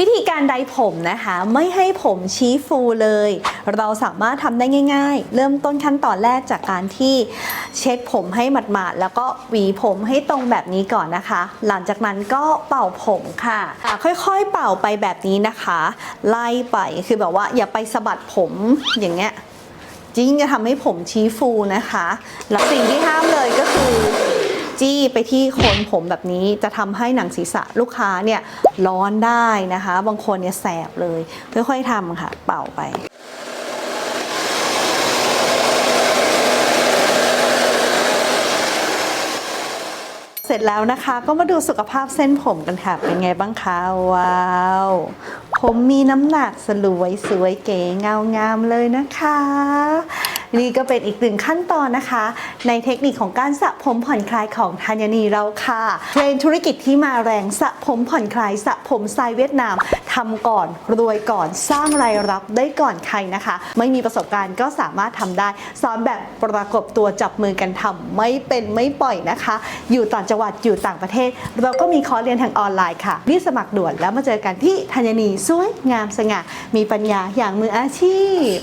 วิธีการไดผมนะคะ ไม่ให้ผมชี้ฟูเลย เราสามารถทำได้ง่าย ๆ เริ่มต้นขั้นตอนแรกจากการที่เช็ดผมให้หมาดๆแล้วก็หวีผมให้ตรงแบบนี้ก่อนนะคะ หลังจากนั้นก็เป่าผมค่ะะค่อยๆเป่าไปแบบนี้นะคะ ไล่ไปคือแบบว่าอย่าไปสะบัดผมอย่างเงี้ยจริงจะทำให้ผมชี้ฟูนะคะ แล้วสิ่งที่ห้ามเลยก็คือ จี้ไปที่โคนผมแบบนี้จะทำให้หนังศีรษะลูกค้าเนี่ยร้อนได้นะคะ บางคนเนี่ยแสบเลย ค่อยๆทำค่ะ เป่าไปเสร็จแล้วนะคะก็มาดูสุขภาพเส้นผมกันค่ะ เป็นไงบ้างคะ ว้าว ผมมีน้ำหนักสลวยสวยเก๋เงางามเลยนะคะ นี่ก็เป็นอีกหนึ่งขั้นตอนนะคะ ในเทคนิคของการสระผมผ่อนคลายของธัญนีเราค่ะเทรนธุรกิจที่มาแรงสระผมผ่อนคลายสระผมสไตล์เวียดนามทำก่อนรวยก่อนสร้างรายรับได้ก่อนใครนะคะ ไม่มีประสบการณ์ก็สามารถทำได้สอนแบบประกบตัวจับมือกันทำไม่เป็นไม่ปล่อยนะคะ อยู่ต่างจังหวัดอยู่ต่างประเทศ เราก็มีคอร์สเรียนทางออนไลน์ค่ะรีบสมัครด่วนแล้วมาเจอกันที่ธัญนีสวยงามสง่ามีปัญญาอย่างมืออาชีพ